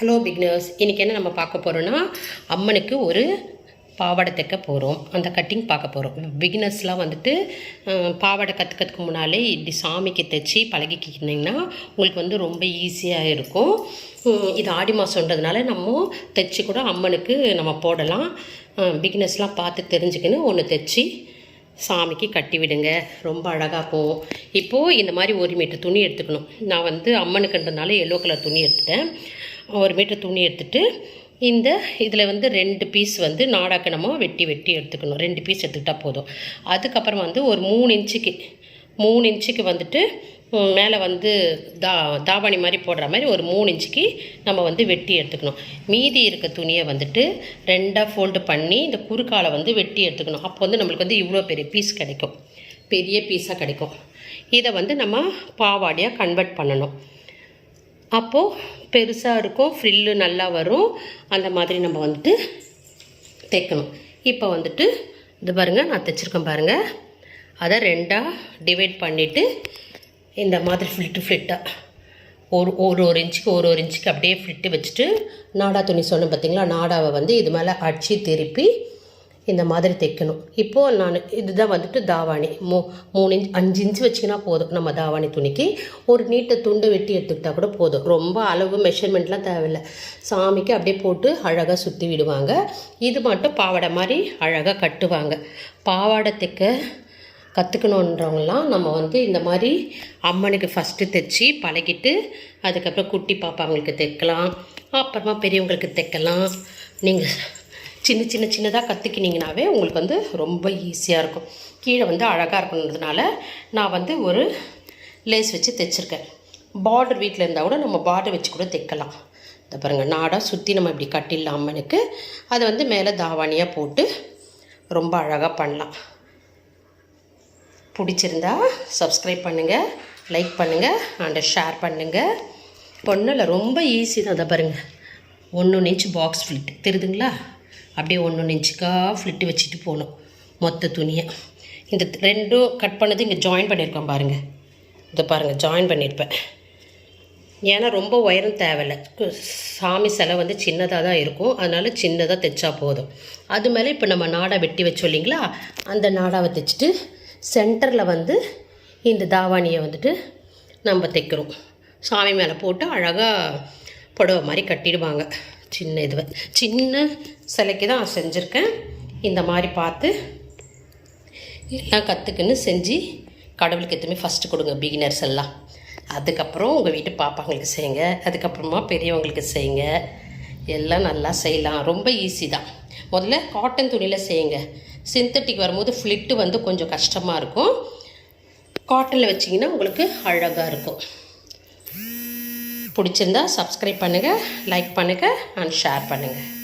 Hello beginners இன்றைக்கி என்ன நம்ம பார்க்க போகிறோன்னா அம்மனுக்கு ஒரு பாவாடை தைக்க போகிறோம் அந்த கட்டிங் பார்க்க போகிறோம் பிகினர்ஸ்லாம் வந்துட்டு பாவாடை கற்றுக்கிறதுக்கு முன்னாலே இப்படி சாமிக்கு தைச்சி பழகிக்கிட்டிங்கன்னா உங்களுக்கு வந்து ரொம்ப ஈஸியாக இருக்கும். இது ஆடி மாதன்றதுனால நம்ம தைச்சி கூட அம்மனுக்கு நம்ம போடலாம். பிகினர்ஸ்லாம் பார்த்து தெரிஞ்சுக்கின்னு ஒன்று தைச்சி சாமிக்கு கட்டி விடுங்க. ரொம்ப அழகாக இருக்கும். இப்போது இந்த மாதிரி ஒரு மீட்டர் துணி எடுத்துக்கணும். நான் வந்து அம்மனுக்குன்றதுனால எல்லோ கலர் துணி எடுத்துட்டேன். ஒரு மீட்டர் துணி எடுத்துட்டு இந்த இதில் வந்து ரெண்டு பீஸ் வந்து நாடாக்கணமாக வெட்டி வெட்டி எடுத்துக்கணும். ரெண்டு பீஸ் எடுத்துக்கிட்டால் போதும். அதுக்கப்புறம் வந்து ஒரு மூணு இன்ச்சுக்கு மூணு இன்ச்சுக்கு வந்துட்டு மேலே வந்து தா தாவணி மாதிரி போடுற மாதிரி ஒரு மூணு இன்ச்சுக்கு நம்ம வந்து வெட்டி எடுத்துக்கணும். மீதி இருக்க துணியை வந்துட்டு ரெண்டாக ஃபோல்டு பண்ணி இந்த குறுக்கால வந்து வெட்டி எடுத்துக்கணும். அப்போ வந்து நம்மளுக்கு வந்து இவ்வளோ பெரிய பீஸ் கிடைக்கும். பெரிய பீஸாக கிடைக்கும். இதை வந்து நம்ம பாவாடையாக கன்வெர்ட் பண்ணணும். அப்போது பெருசாக இருக்கும் ஃப்ரில்லு நல்லா வரும். அந்த மாதிரி நம்ம வந்துட்டு தைக்கணும் இப்போ வந்துட்டு இது பாருங்கள் நான் தைச்சிருக்கேன் பாருங்கள் அதை ரெண்டாக டிவைட் பண்ணிவிட்டு இந்த மாதிரி ஃப்ளிட்டு ஃப்ளிட்டாக ஒரு ஒரு ஒரு இன்ச்சுக்கு ஒரு ஒரு இன்ச்சுக்கு அப்படியே ஃப்ளிட்டு வச்சுட்டு நாடா துணி சொன்னேன் பார்த்தீங்களா நாடாவை வந்து இது மேலே அடித்து திருப்பி இந்த மாதிரி தைக்கணும். இப்போது நான் இதுதான் வந்துட்டு தாவாணி. மூ மூணு இன்ச் அஞ்சு இன்ச்சு வச்சிங்கன்னா போதும். நம்ம தாவாணி துணிக்கு. ஒரு நீட்டை துண்டு வெட்டி எடுத்துக்கிட்டால் கூட போதும். ரொம்ப அளவு மெஷர்மெண்ட்லாம் தேவையில்லை. சாமிக்கு அப்படியே போட்டு அழகாக சுற்றி விடுவாங்க. இது மட்டும் பாவாடை மாதிரி அழகாக கட்டுவாங்க. பாவாடை தைக்க கற்றுக்கணுன்றவங்களாம் நம்ம வந்து இந்த மாதிரி அம்மனுக்கு ஃபஸ்ட்டு தைச்சி பழகிட்டு அதுக்கப்புறம் குட்டி பாப்பாங்களுக்கு தைக்கலாம். அப்புறமா பெரியவங்களுக்கு தைக்கலாம். நீங்கள் சின்ன சின்ன சின்னதாக கற்றுக்கினீங்கனாவே உங்களுக்கு வந்து ரொம்ப ஈஸியாக இருக்கும். கீழே வந்து அழகாக இருக்கணுன்றதுனால நான் வந்து ஒரு லேஸ் வச்சு தைச்சிருக்கேன். பார்டர் வீட்டில் இருந்தால் கூட நம்ம பார்டர் வச்சு கூட தைக்கலாம். இந்த பாருங்கள் நாடாக சுற்றி நம்ம இப்படி கட்டிடலாம் அம்மனுக்கு அதை வந்து மேலே தாவாணியாக போட்டு ரொம்ப அழகாக பண்ணலாம். பிடிச்சிருந்தா சப்ஸ்கிரைப் பண்ணுங்கள் லைக் பண்ணுங்கள் அண்டை ஷேர் பண்ணுங்கள் ஒன்றும் இல்லை ரொம்ப ஈஸி தான் அதை பாருங்கள் ஒன்று இன்ச்சு பாக்ஸ் ஃபில்ட் தெரியுதுங்களா? அப்படியே ஒன்று இன்ச்சுக்கா ஃப்ளிட்டு வச்சுட்டு போகணும் மொத்த துணியை. இந்த ரெண்டும் கட் பண்ணது இங்கே ஜாயின் பண்ணியிருக்கோம் பாருங்கள் இதை பாருங்கள் ஜாயின் பண்ணியிருப்பேன். ஏன்னா ரொம்ப உயரம் தேவையில்ல. கு- சாமி சிலை வந்து சின்னதாக தான் இருக்கும். அதனால் சின்னதாக தைச்சா போதும். அது மேலே இப்போ நம்ம நாடா வெட்டி வச்சோம் இல்லைங்களா? அந்த நாடாவை தைச்சிட்டு சென்டரில் வந்து இந்த தாவாணியை வந்துட்டு நம்ம தைக்கிறோம். சாமி மேலே போட்டு அழகாக புடவை மாதிரி கட்டிடுவாங்க. சின்ன இது சின்ன சிலைக்கு தான் செஞ்சுருக்கேன். இந்த மாதிரி பார்த்து எல்லாம் கற்றுக்குன்னு செஞ்சு கடவுளுக்கு எதுவுமே ஃபஸ்ட்டு கொடுங்க பிகினர்ஸ் எல்லாம். அதுக்கப்புறம் உங்கள் வீட்டு பாப்பாங்களுக்கு செய்யுங்க அதுக்கப்புறமா பெரியவங்களுக்கு செய்யுங்க. எல்லாம் நல்லா செய்யலாம். ரொம்ப ஈஸி தான். முதல்ல காட்டன் துணியில் செய்யுங்க. சிந்தட்டிக் வரும்போது ஃப்ளிட்டு வந்து கொஞ்சம் கஷ்டமாக இருக்கும். காட்டனில் வச்சிங்கன்னா உங்களுக்கு அழகாக இருக்கும். பிடிச்சிருந்தா சப்ஸ்கிரைப் பண்ணுங்கள் லைக் பண்ணுங்கள் அண்ட் ஷேர் பண்ணுங்கள்